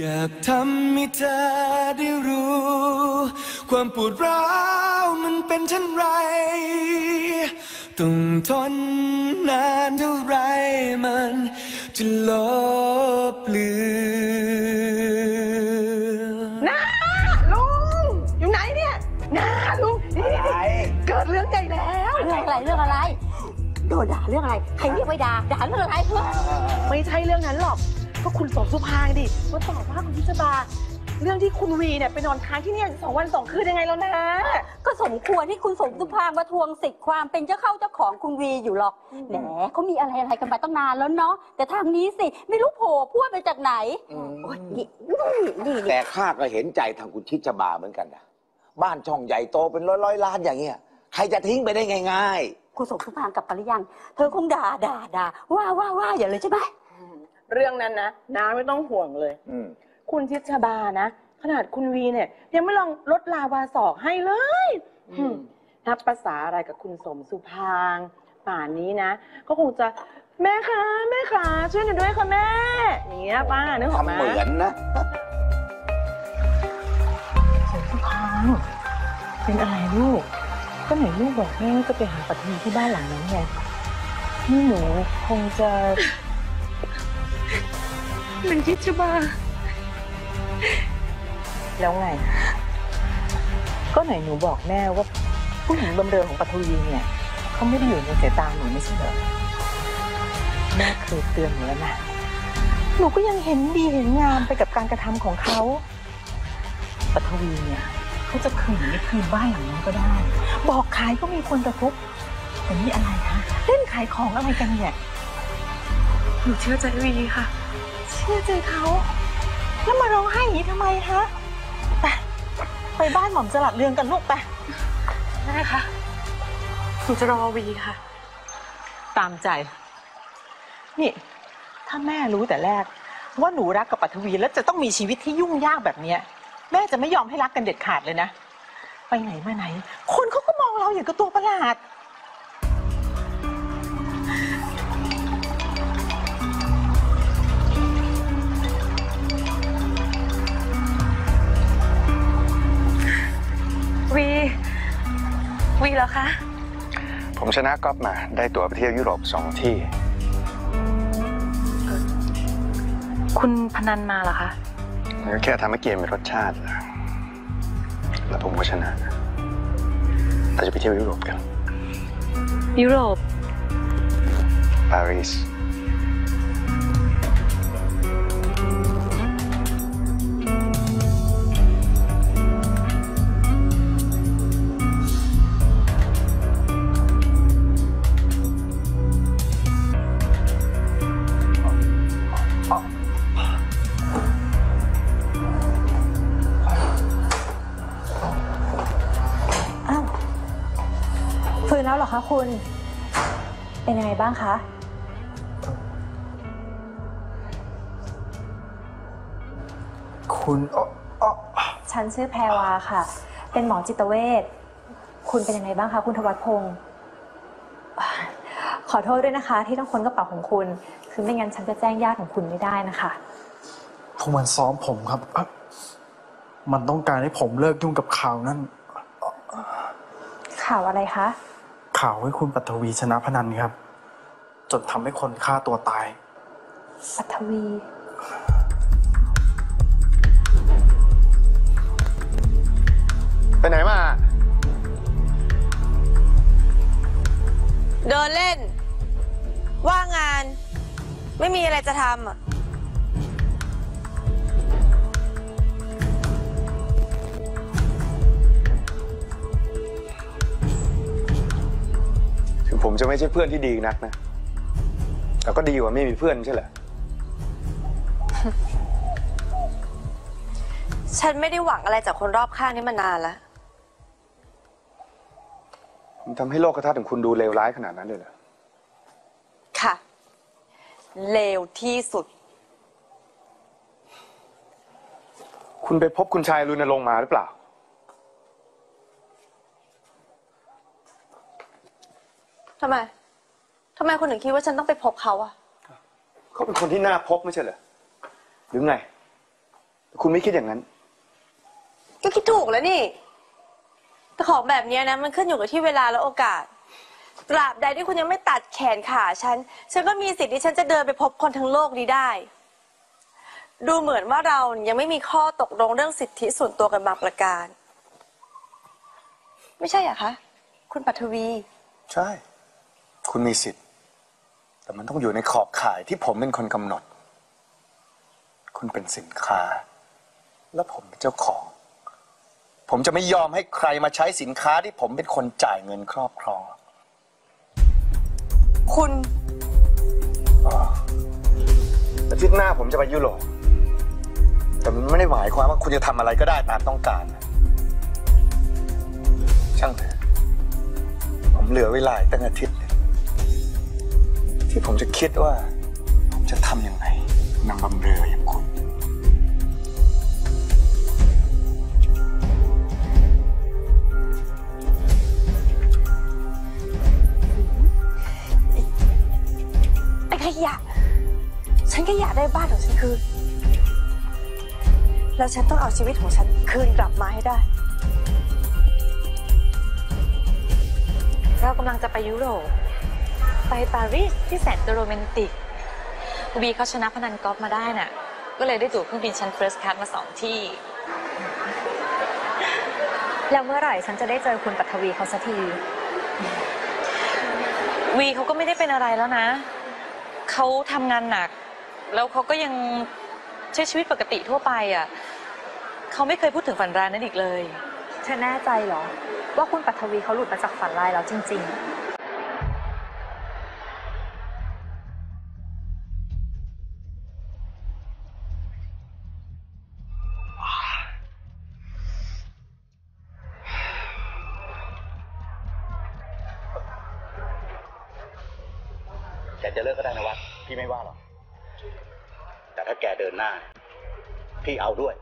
อยากทำให้เธอได้รู้ ความปวดร้าวมันเป็นเช่นไรต้องทนนานเท่าไรมันจะลบเลือนน้าลุงอยู่ไหนเนี่ยน้าลุงนี่เกิดเรื่องใหญ่แล้วเรื่องอะไรเรื่องอะไรโดนด่าเรื่องอะไรใครเรียกไปด่าด่าเรื่องอะไรเพื่อนไม่ใช่เรื่องนั้นหรอก ก็คุณสมสุภางดิมาต่อว่าคุณทิชบาเรื่องที่คุณวีเนี่ยไปนอนค้างที่เนี่ยสองวันสองคืนยังไงแล้วนะ ก็สมควรที่คุณสมสุภามาทวงสิทธิ์ความเป็นเจ้าเข้าเจ้าของคุณวีอยู่หรอก แหมเขามีอะไรอะไรกันมาตั้งนานแล้วเนาะ แต่ทางนี้สิ ไม่รู้โผล่พวดไปจากไหนโอ๊ยนี่นี่นี่แต่ข้าก็เห็นใจทางคุณชิดชบาเหมือนกันนะบ้านช่องใหญ่โตเป็นร้อยร้อยๆล้านอย่างเงี้ยใครจะทิ้งไปได้ง่ายคุณสมสุภากลับไปหรือยัง เธอคงด่าด่าด่าว่าว่าว่าอย่าเลยใช่ไหม เรื่องนั้นนะน้าไม่ต้องห่วงเลยๆอืม คุณทิชบานะ ขนาดคุณวีเนี่ยยังไม่ลองลดลาวาสอกให้เลยอืมนับภาษาอะไรกับคุณสมสุพางป่านนี้นะ ก็คงจะแม่คะแม่คะช่วยหนูด้วยค่ะแม่อย่างเงี้ยป้านึกออกไหมทำเหมือนนะ สมสุพางเป็นอะไรลูก ก็ไหนลูกบอกแม่ว่าจะไปหาปัทวีที่บ้านหลังนั้นไงนี่หนูคงจะ มันคิดจะบ้าแล้วไง ก็ไหนหนูบอกแม่ว่าผู้หญิงบำเรอของปัทวีเนี่ยเขาไม่ได้อยู่ในสายตาหนูไม่ใช่เหรอแม่เคยเตือนหนูแล้วนะหนูก็ยังเห็นดีเห็นงามไปกับการกระทำของเขาปัทวีเนี่ยเขาจะคืนไม่คืนบ้านหลังนั้นก็ได้ บอกขายก็มีคนตะทุบแต่นี่อะไรคะเล่นขายของอะไรกันเนี่ย หนูเชื่อใจวีค่ะ เชื่อใจเขา แล้วมาร้องไห้อย่างนี้ทำไมคะไปไปบ้านหม่อมสลัดเรืองกันลูกไปแม่คะหนูจะรอวีค่ะ ตามใจ นี่ ถ้าแม่รู้แต่แรก ว่าหนูรักกับปัทวีแล้วจะต้องมีชีวิตที่ยุ่งยากแบบเนี้ยแม่จะไม่ยอมให้รักกันเด็ดขาดเลยนะ ไปไหนมาไหน คนเขาก็มองเราอย่างกับตัวประหลาด เหรอคะ ผมชนะก๊อฟมาได้ตั๋วไปเที่ยวยุโรปสองที่ คุณพนันมาเหรอคะก็แค่ทำให้เกมมีรสชาติแล้วผมก็ชนะเราจะไปเที่ยวยุโรปกัน ยุโรปปารีส บ้างคะ คุณอ๋ออ๋อฉันชื่อแพรวาค่ะ เป็นหมอจิตเวช คุณเป็นยังไงบ้างคะ คุณทวัฒพงศ์อ่าขอโทษด้วยนะคะ ที่ต้องค้นกระเป๋าของคุณ คือไม่งั้นฉันจะแจ้งญาติของคุณไม่ได้นะคะ พวกมันซ้อมผมครับเอ๊ะมันต้องการให้ผมเลิกยุ่งกับข่าวนั่น ข่าวอะไรคะ ข่าวให้คุณปัทวีชนะพนันครับ จนทำให้คนฆ่าตัวตาย ปัทวี ไปไหนมา เดินเล่น ว่างงาน ไม่มีอะไรจะทำอะถึงผมจะไม่ใช่เพื่อนที่ดีนักนะ แต่ก็ดีกว่าไม่มีเพื่อนไม่ใช่เหรอ ฉันไม่ได้หวังอะไรจากคนรอบข้างนี่มานานแล้วผมทำให้โลกทัศน์ของคุณดูเลวร้ายขนาดนั้นเลยเหรอ ค่ะ เลวที่สุด คุณไปพบคุณชายรุณรงค์มาหรือเปล่า ทำไม ทำไมคุณถึงคิดว่าฉันต้องไปพบเขาอะเขาเป็นคนที่น่าพบไม่ใช่เหรอหรือไง คุณไม่คิดอย่างนั้น ก็คิดถูกแล้วนี่ แต่ของแบบเนี้ยนะ มันขึ้นอยู่กับที่เวลาและโอกาส ตราบใดที่คุณยังไม่ตัดแขนขาฉัน ฉันก็มีสิทธิ์ที่ฉันจะเดินไปพบคนทั้งโลกนี้ได้ ดูเหมือนว่าเรายังไม่มีข้อตกลงเรื่องสิทธิส่วนตัวกันบางประการ ไม่ใช่เหรอคะ คุณปัทวี ใช่ คุณมีสิทธิ์ แต่มันต้องอยู่ในขอบข่ายที่ผมเป็นคนกำหนด คุณเป็นสินค้า และผมเป็นเจ้าของ ผมจะไม่ยอมให้ใครมาใช้สินค้าที่ผมเป็นคนจ่ายเงินครอบครอง คุณอาทิตย์หน้าผมจะไปยุโรป แต่มันไม่ได้หมายความว่าคุณจะทำอะไรก็ได้ตามต้องการนะช่างเถอะ ผมเหลือเวลาอีกตั้งอาทิตย์หนึ่ง ที่ผมจะคิดว่า ผมจะทำยังไงนางบำเรออย่างคุณ ไอ้ขยะ ฉันก็อยากได้บ้านของฉันคืน แล้วฉันต้องเอาชีวิตของฉันคืนกลับมาให้ได้ เรากำลังจะไปยุโรป ไปปารีสที่แสนโรแมนติกวีเขาชนะพนันกอล์ฟมาได้น่ะ ก็เลยได้ตั๋วเครื่องบินชั้นเฟิร์สคลาสมาสองที่ แล้วเมื่อไหร่ฉันจะได้เจอคุณปัทวีเขาสักที วีเขาก็ไม่ได้เป็นอะไรแล้วนะ เขาทำงานหนัก แล้วเขาก็ยังใช้ชีวิตปกติทั่วไปอะ เขาไม่เคยพูดถึงฝันร้ายนั้นอีกเลย เธอแน่ใจเหรอ ว่าคุณปัทวีเขาหลุดมาจากฝันลายแล้วจริง ๆ กจะเลิกก็ได้นะวัดพี่ไม่ว่าหรอกแต่ถ้าแกเดินหน้า พี่เอาด้วย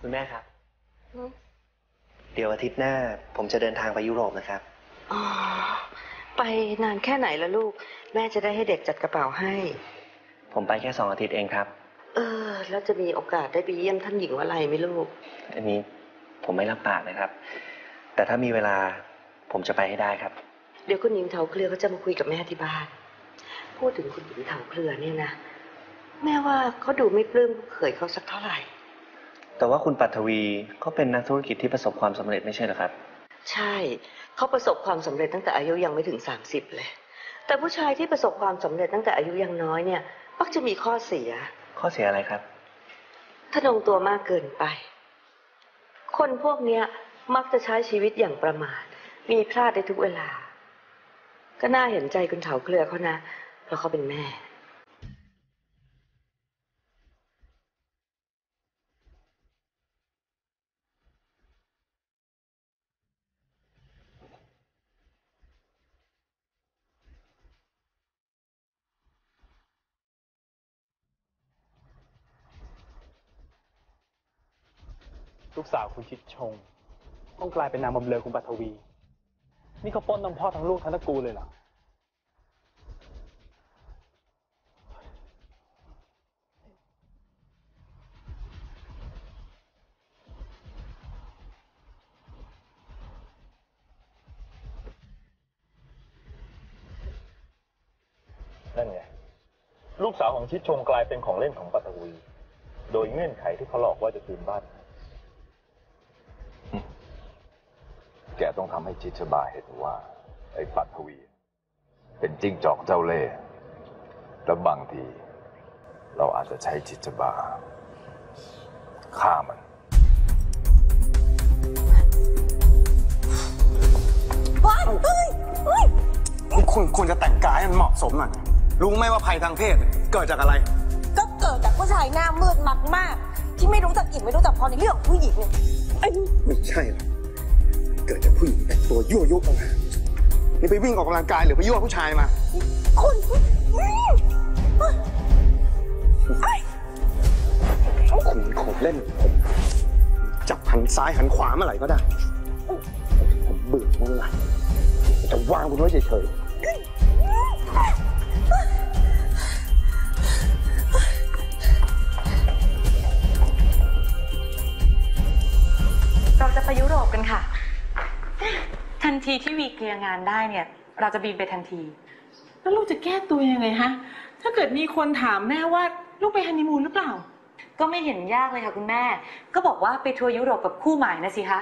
คุณแม่ครับ เดี๋ยวอาทิตย์หน้า ผมจะเดินทางไปยุโรปนะครับ อ๋อ ไปนานแค่ไหนละลูก แม่จะได้ให้เด็กจัดกระเป๋าให้ ผมไปแค่สองอาทิตย์เองครับ เออ แล้วจะมีโอกาสได้ไปเยี่ยมท่านหญิงวลัยไหมลูก อันนี้ผมไม่รับปากนะครับ แต่ถ้ามีเวลาผมจะไปให้ได้ครับ เดี๋ยวคุณหญิงเถาเครือเขาจะมาคุยกับแม่ที่บ้าน พูดถึงคุณหญิงเถาเครือเนี่ยนะ แม่ว่าเขาดูไม่ปลื้มลูกเขยเขาสักเท่าไหร่ แต่ว่าคุณปัทวีก็เป็นนักธุรกิจที่ประสบความสำเร็จไม่ใช่เหรอครับ ใช่เขาประสบความสำเร็จตั้งแต่อายุยังไม่ถึงสามสิบเลย แต่ผู้ชายที่ประสบความสำเร็จตั้งแต่อายุยังน้อยเนี่ยมักจะมีข้อเสีย ข้อเสียอะไรครับถ้าลงตัวมากเกินไป คนพวกเนี้ยมักจะใช้ชีวิตอย่างประมาทมีพลาดได้ทุกเวลา ก็น่าเห็นใจคุณเถาเครือเขานะ เพราะเขาเป็นแม่ ลูกสาวคุณชิดชง ต้องกลายเป็นนางบำเรอคุณปัทวี นี่เขาปล้นทั้งพ่อทั้งลูกทั้งตระกูลเลยเหรอ นั่นไง ลูกสาวของชิดชงกลายเป็นของเล่นของปัทวี โดยเงื่อนไขที่เขาหลอกว่าจะคืนบ้านให้ แกต้องทำให้ชิดชบาเห็นว่า ไอ้ปัทวี เป็นจิ้งจอกเจ้าเล่ห์แล้วบางที เราอาจจะใช้ชิดชบาฆ่ามันคุณควรจะแต่งกายให้มันเหมาะสมหน่อยรู้ไหมว่าภัยทางเพศเกิดจากอะไร ก็เกิดจากผู้ชายหน้ามืดมากมากๆที่ไม่รู้จักอิ่มไม่รู้จักพอในเรื่องของผู้หญิงเนี่ยไอ้ไม่ใช่หรอก ต่งตัวยั่วยุออกมานี่ไปวิ่งออกกำลังกายหรือไปยั่วผู้ชายมา คุณอืมคุณขอเล่นผมจับหันซ้ายหันขวาเมื่อไหร่ก็ได้ ผมเบื่อเมื่อไหร่จะวางคุณไว้เฉยเราจะไปยุโรปกันค่ะ ทันทีที่วีเคลียร์งานได้เนี่ย เราจะบินไปทันที แล้วลูกจะแก้ตัวยังไงฮะ ถ้าเกิดมีคนถามแม่ว่าลูกไปฮันนีมูนหรือเปล่า ก็ไม่เห็นยากเลยค่ะคุณแม่ ก็บอกว่าไปทัวร์ยุโรปกับคู่หมายนะสิคะ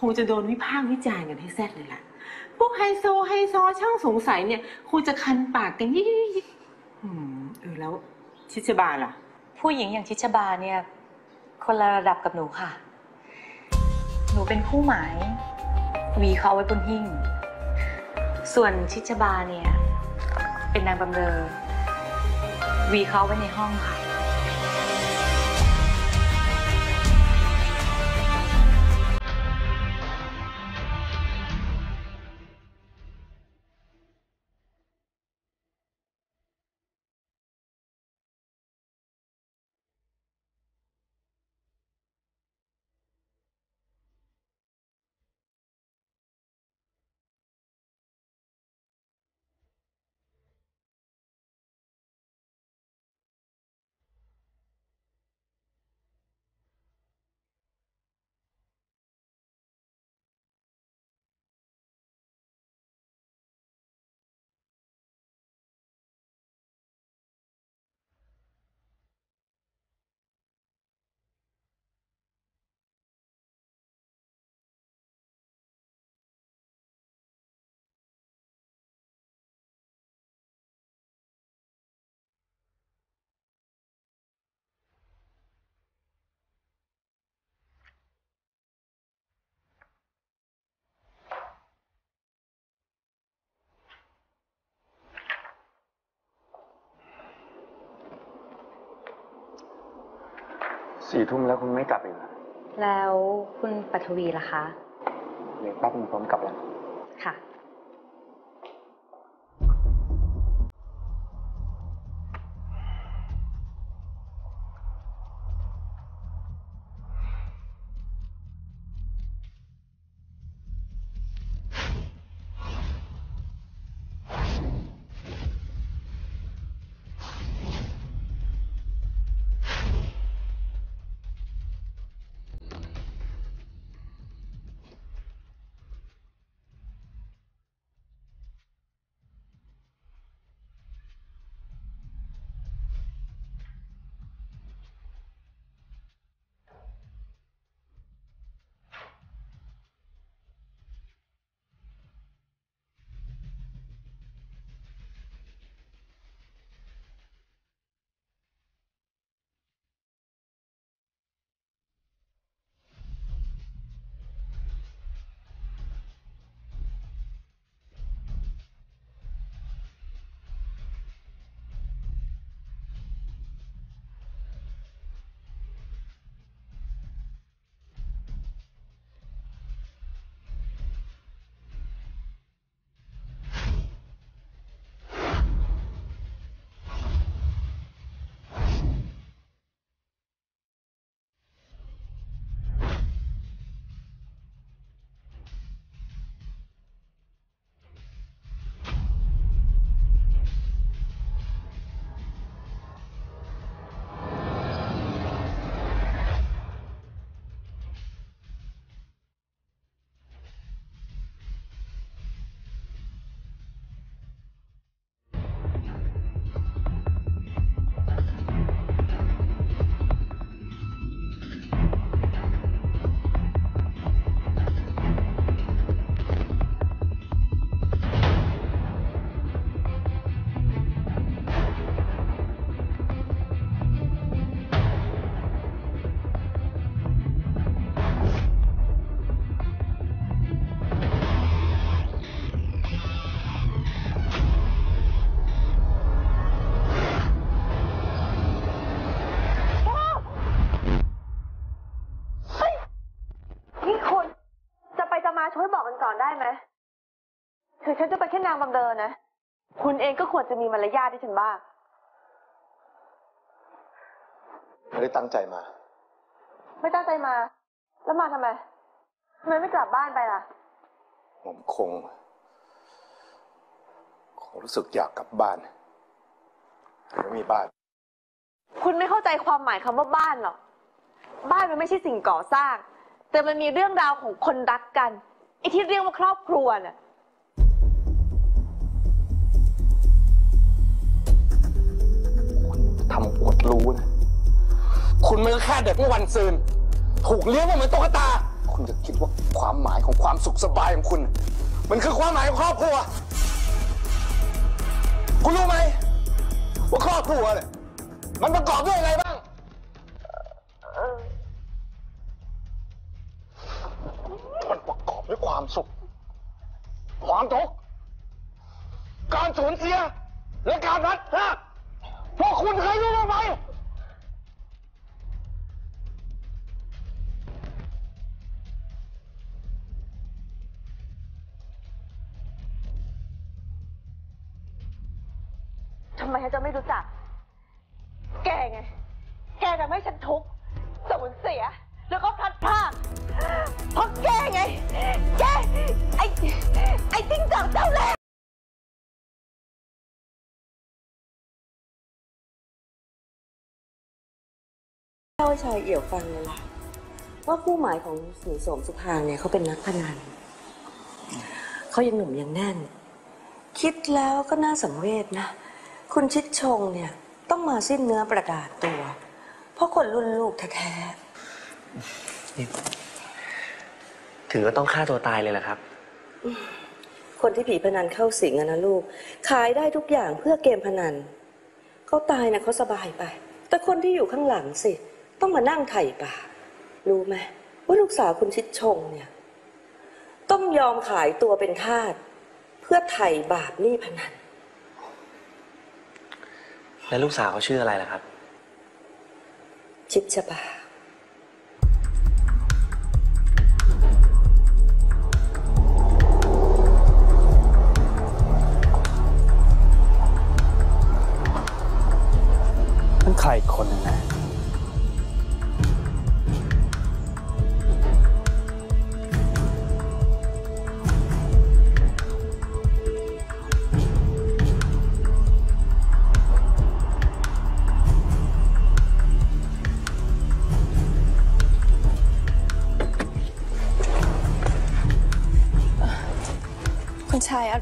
คงจะโดนวิพากษ์วิจารณ์กันให้แซดเลยล่ะ พวกไฮโซไฮซอช่างสงสัยเนี่ยคงจะคันปากกันยิ่ยๆอืมเออแล้วชิชบาล่ะ ผู้หญิงอย่างชิชบาเนี่ย คนละระดับกับหนูค่ะ หนูเป็นคู่หมาย วีเขาเอาไว้บนหิ้ง ส่วนชิชบาเนี่ย เป็นนางบำเรอวีเขาเอาไว้ในห้องค่ะ สี่ทุ่มแล้วคุณไม่กลับอีกเหรอแล้วคุณปัทวีล่ะคะ เดี๋ยวแป๊บนึงผมกลับแล้ว ค่ะ สอนได้ไหมถึงฉันจะไปนแค่นางบำเรอนะ คุณเองก็ควรจะมีมารยาทที่ฉันบ้าง ไม่ได้ตั้งใจมา ไม่ตั้งใจมา แล้วมาทำไมทำไมไม่กลับบ้านไปล่ะ ผมคง คงรู้สึกอยากกลับบ้านไม่มีบ้าน คุณไม่เข้าใจความหมายคำว่าบ้านหรอก บ้านมันไม่ใช่สิ่งก่อสร้าง แต่มันมีเรื่องราวของคนรักกัน ไอ้ที่เรียกว่าครอบครัวน่ะ ทำอวดรู้นะ คุณมันก็แค่เด็กเมื่อวันซืน ถูกเลี้ยงมาเหมือนตุ๊กตา คุณจะคิดว่าความหมายของความสุขสบายของคุณ มันคือความหมายของครอบครัว คุณรู้ไหมว่าครอบครัวเนี่ยมันประกอบด้วยอะไรบ้าง ทำไมฉันจะไม่รู้จัก แกไง แกทำให้ฉันทุกข์สูญเสีย แล้วก็พลัดพรากเพราะแกไง แก ไอ้ ไอ้จิ้งจอกเจ้าเล่ห์เล่าชายเอี่ยวฟังเลยล่ะว่าผู้หมายของหนูโสมสุภางเนี่ยเขาเป็นนักพนัน เขายังหนุ่มยังแน่น คิดแล้วก็น่าสังเวชนะ คุณชิดชงเนี่ย ต้องมาสิ้นเนื้อประดาตัว เพราะคนรุ่นลูกแท้ถึงก็ต้องฆ่าตัวตายเลยแหละครับ ๆ คนที่ผีพนันเข้าสิงอะนะลูก ขายได้ทุกอย่างเพื่อเกมพนัน เขาตายนะเขาสบายไป แต่คนที่อยู่ข้างหลังสิ ต้องมานั่งไถ่บาปรู้ไหมว่าลูกสาวคุณชิดชงเนี่ย ต้องยอมขายตัวเป็นทาสเพื่อไถ่บาปหนี้พนัน แล้วลูกสาวเขาชื่ออะไรล่ะครับ ชิดชบา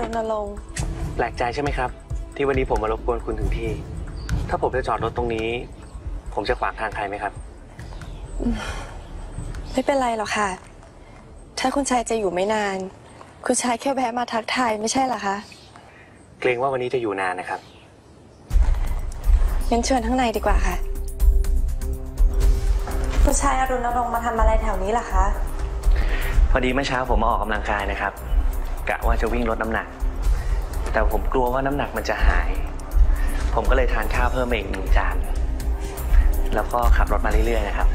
รุณรงค์แปลกใจใช่ไหมครับ ที่วันนี้ผมมารบกวนคุณถึงที่ ถ้าผมจะจอดรถตรงนี้ ผมจะขวางทางใครไหมครับ ไม่เป็นไรหรอกค่ะ ถ้าคุณชายจะอยู่ไม่นาน คุณชายแค่แวะมาทักทายไม่ใช่เหรอคะ เกรงว่าวันนี้จะอยู่นานนะครับ งั้นเชิญข้างในดีกว่าค่ะ คุณชายอรุณรงค์มาทำอะไรแถวนี้ล่ะคะ พอดีเมื่อเช้าผมมาออกกำลังกายนะครับ กะว่าจะวิ่งลดน้ำหนัก แต่ผมกลัวว่าน้ำหนักมันจะหาย ผมก็เลยทานข้าวเพิ่มอีกหนึ่งจาน แล้วก็ขับรถมาเรื่อยๆนะครับ